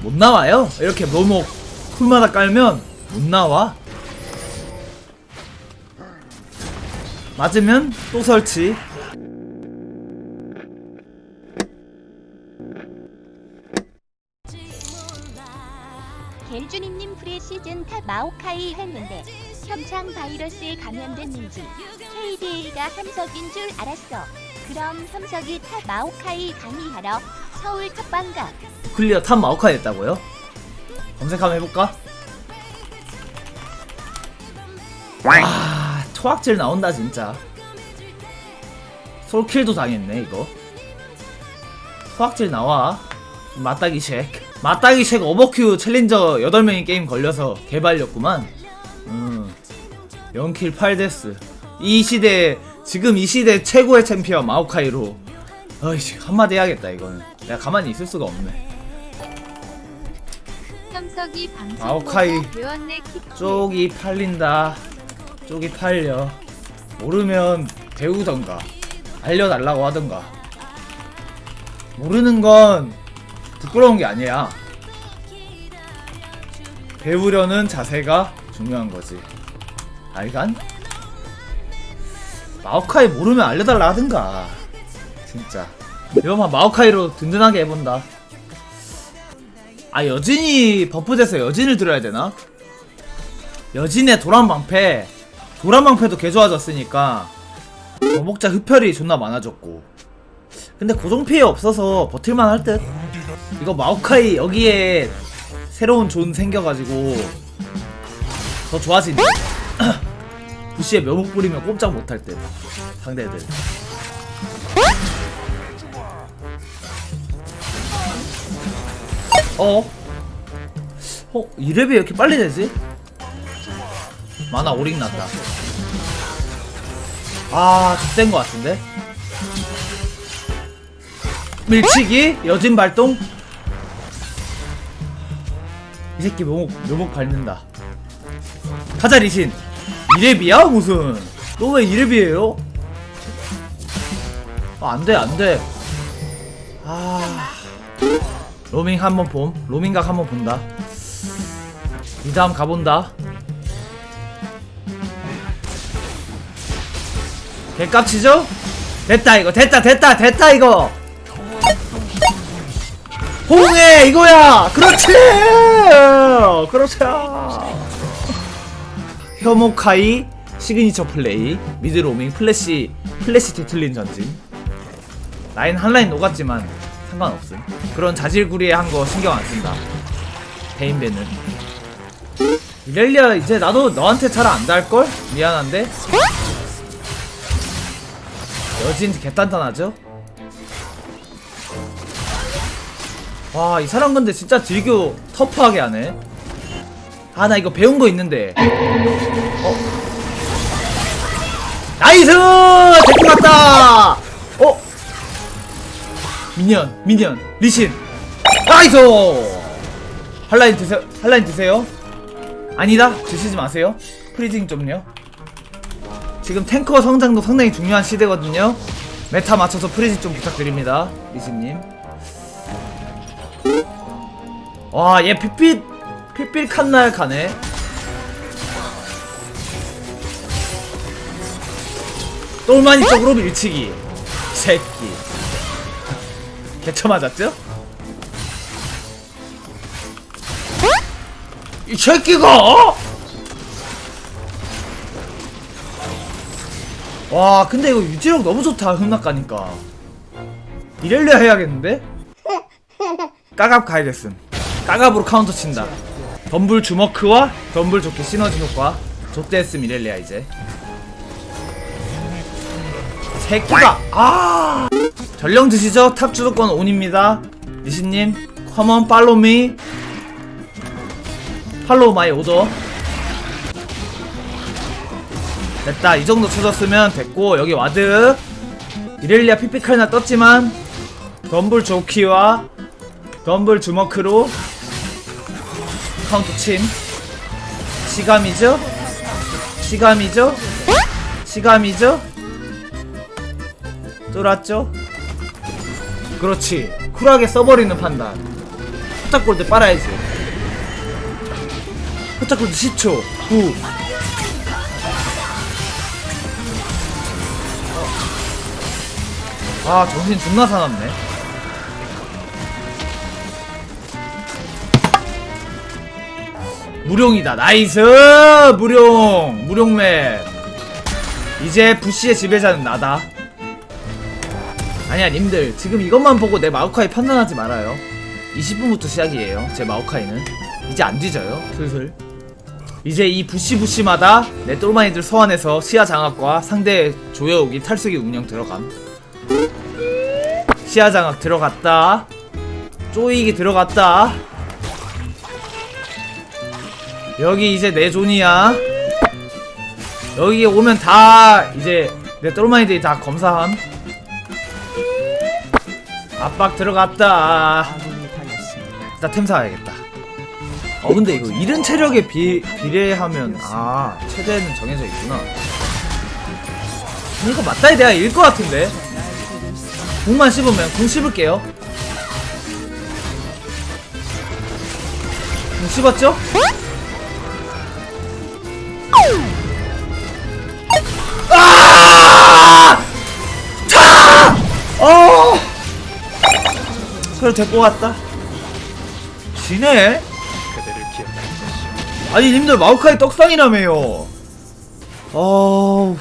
못 나와요. 이렇게 묘목 풀마다 깔면 못 나와. 맞으면 또 설치. 겔주님님 프레시즌 탑 마오카이 했는데 협창 바이러스에 감염됐는지 KDA가 함석인 줄 알았어. 그럼 함석이 탑 마오카이 강의하러 서울 탑방 가. 클리어 탑 마오카이 했다고요? 검색 한번 해볼까? 와 초악질 나온다 진짜. 솔킬도 당했네 이거. 초악질 나와. 맞다기 쉑 맞다기 쉑 오버큐 챌린저 8명이 게임 걸려서 개발렸구만. 음 0킬 8데스. 이 시대 지금 이 시대 최고의 챔피언 마오카이로. 어이씨 한마디 해야겠다 이거는. 내가 가만히 있을 수가 없네 함석이 방송 마오카이. 배웠네 키키. 쪽이 팔린다. 쪽이 팔려. 모르면 배우던가. 알려달라고 하던가. 모르는 건 부끄러운 게 아니야. 배우려는 자세가 중요한 거지. 알간? 마오카이 모르면 알려달라 하든가. 진짜. 이번만 마오카이로 든든하게 해본다. 아 여진이 버프돼서 여진을 들어야 되나? 여진의 도란방패. 도란방패도 개 좋아졌으니까 거목자 흡혈이 존나 많아졌고. 근데 고정 피해 없어서 버틸만 할 듯. 이거 마오카이 여기에 새로운 존 생겨가지고 더 좋아지네. 부시에 묘목 뿌리면 꼼짝 못할 듯 상대들 어? 어? 이랩이 왜 이렇게 빨리 되지? 만화 오링 났다 아 X된 것 같은데? 밀치기? 여진 발동? 이 새끼 묘목, 묘목 밟는다 가자 리신 이랩이야 무슨 너 왜 이랩이에요? 아 안돼 안돼 아 로밍 한번 봄. 로밍각 한번 본다. 이 다음 가본다. 개깝치죠? 됐다 이거. 됐다 됐다 됐다 이거. 홍해 이거야. 그렇지! 그렇지! 혐오카이 시그니처 플레이. 미드 로밍 플래시 플래시 뒤틀린 전진. 라인 한 라인 녹았지만 상관없음 그런 자질구리에 한거 신경 안 쓴다 베인베는 이렐리아 이제 나도 너한테 잘 안 닿을걸? 미안한데 여진 개단단하죠? 와 이 사람 근데 진짜 딜교 터프하게 하네 아 나 이거 배운 거 있는데 어? 나이스! 데리고 갔다! 어? 미니언 미니언 리신. 나이스! 한라인 드세요 한라인 드세요. 아니다 드시지 마세요. 프리징 좀요. 지금 탱커 성장도 상당히 중요한 시대거든요. 메타 맞춰서 프리징 좀 부탁드립니다 리신님. 와얘 핏빛 핏빛 칸날 가네. 똘마니 쪽으로 밀치기. 이 새끼 개쳐 맞았죠? 이 새끼가! 와 근데 이거 유지력 너무 좋다 흠낙 가니까 이렐리아 해야겠는데? 까갑 가야겠음 까갑으로 카운터 친다 덤불 주머크와 덤불 좋게 시너지 효과 좆됐음 이렐리아 이제 새끼가 아 전령 드시죠 탑 주도권 온입니다 니시님 커먼 팔로미 팔로우 마이 오더 됐다 이 정도 쳐졌으면 됐고 여기 와드 이렐리아 피피칼나 떴지만 덤블 조키와 덤블 주머크로 카운터 침 시감이죠? 시감이죠? 시감이죠? 쫄았죠? 그렇지. 쿨하게 써버리는 판단. 포착 골드 빨아야지. 포착 골드 10초. 9 아 정신 존나 사납네. 무룡이다. 나이스! 무룡! 무룡맵. 이제 부시의 지배자는 나다 아니야 님들. 지금 이것만 보고 내 마오카이 판단하지 말아요. 20분부터 시작이에요 제 마오카이는. 이제 안 뒤져요 슬슬. 이제 이 부시부시마다 내 똘마니들 소환해서 시야 장악과 상대 조여오기 탈수기 운영 들어감. 시야 장악 들어갔다. 쪼이기 들어갔다. 여기 이제 내 존이야. 여기 오면 다 이제 내 똘마니들이 다 검사함 압박 들어갔다. 일단 템 사야겠다. 어 근데 이거 이른 체력에 비, 비례하면 아 최대는 정해져 있구나. 이거 맞다이 내가 이길 것 같은데? 궁만 씹으면 궁 씹을게요. 궁 씹었죠? 그래 될것 같다. 지네? 아니 님들 마우카이 떡상이라며요. 어.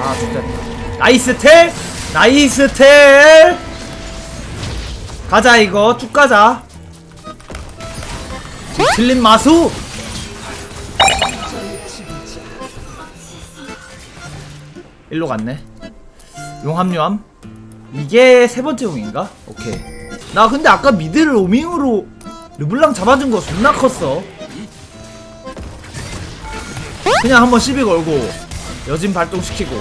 아 좋다. 나이스 텔, 나이스 텔. 가자 이거 쭉 가자. 틀린 마수. 일로 갔네. 용합류함? 이게 세 번째 용인가? 오케이. 나 근데 아까 미드를 오밍으로 르블랑 잡아준 거 존나 컸어. 그냥 한번 시비 걸고 여진 발동시키고.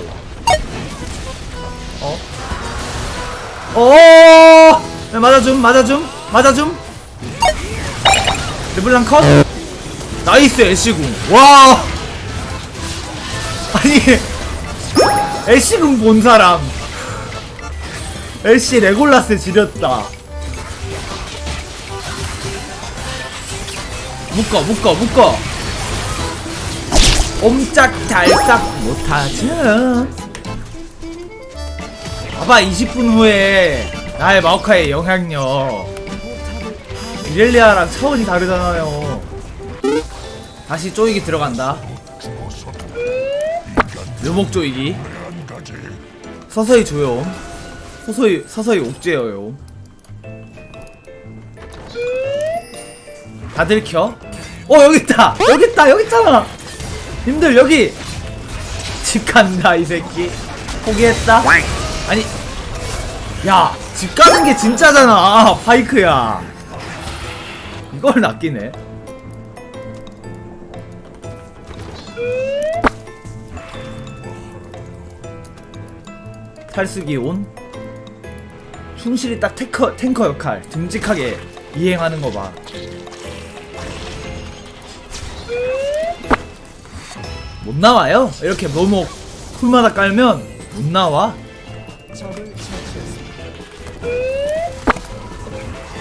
어? 어! 네, 맞아줌, 맞아줌, 맞아줌. 르블랑 컷. 나이스 애쉬궁. 와. 아니. 애쉬궁 본 사람 애쉬 레골라스 지렸다. 묶어 묶어 묶어. 옴짝 달싹 못하죠 봐봐 20분 후에 나의 마오카의 영향력. 이렐리아랑 차원이 다르잖아요. 다시 쪼이기 들어간다. 묘목 조이기. 서서히 조용 서서히 서서히 옥죄어요. 다들 켜? 어 여기 있다! 여기 있다 여기 있잖아! 님들 여기! 집 간다 이 새끼. 포기했다? 아니 야집 가는 게 진짜잖아. 파이크야. 이걸 낚이네. 탈수기 온 충실히 딱 탱커, 탱커 역할 듬직하게 이행하는 거 봐. 못 나와요. 이렇게 묘목 풀마다 깔면 못 나와.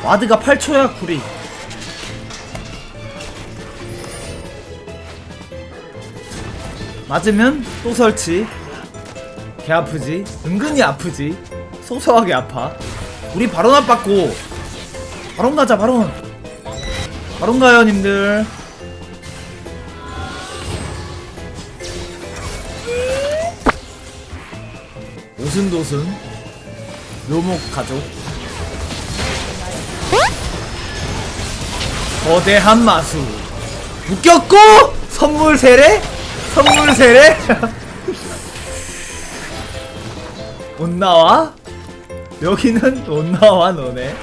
와드가 8초야 구리. 맞으면 또 설치. 개 아프지? 은근히 아프지? 소소하게 아파. 우리 바론 압 받고. 바론 가자 바론. 바론 가요 님들. 오순도순. 묘목 가족. 거대한 마수. 묶였고! 선물 세례? 선물 세례? 못 나와? 여기는 못 나와 너네.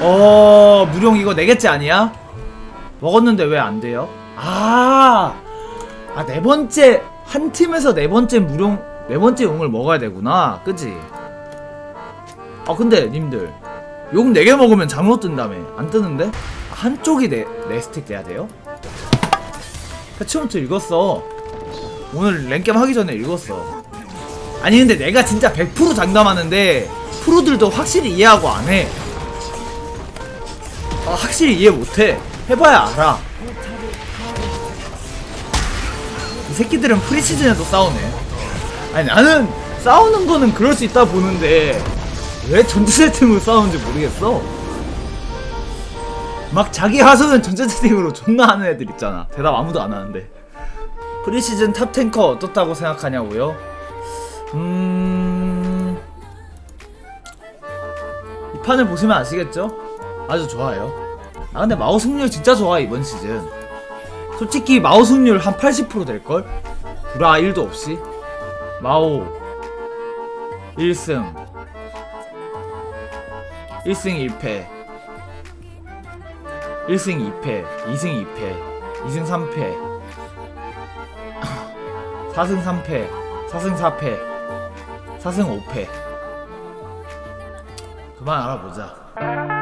어 무룡 이거 네 개째 아니야? 먹었는데 왜 안 돼요? 아, 아 네 번째 한 팀에서 네 번째 무룡 네 번째 용을 먹어야 되구나, 그지? 아 근데 님들 용네개 먹으면 장로 뜬다며 안 뜨는데? 한쪽이 네 네 스택 돼야 돼요? 패치노트 읽었어. 오늘 랭겜 하기 전에 읽었어. 아니 근데 내가 진짜 100% 장담하는데 프로들도 확실히 이해하고 안 해. 아, 확실히 이해 못해. 해봐야 알아. 이 새끼들은 프리시즌에도 싸우네. 아니 나는 싸우는 거는 그럴 수 있다 보는데 왜 전투 세팅으로 싸우는지 모르겠어. 막 자기 하소연 전투 세팅으로 존나 하는 애들 있잖아. 대답 아무도 안 하는데. 프리시즌 탑 탱커 어떻다고 생각하냐고요? 음... 이 판을 보시면 아시겠죠? 아주 좋아요. 아 근데 마우 승률 진짜 좋아 이번 시즌. 솔직히 마우 승률 한 80% 될걸? 구라 1도 없이. 마오 1승 1승 1패 1승 2패 2승 2패 2승 3패 4승 3패 4승 4패 4승 5패 그만 알아보자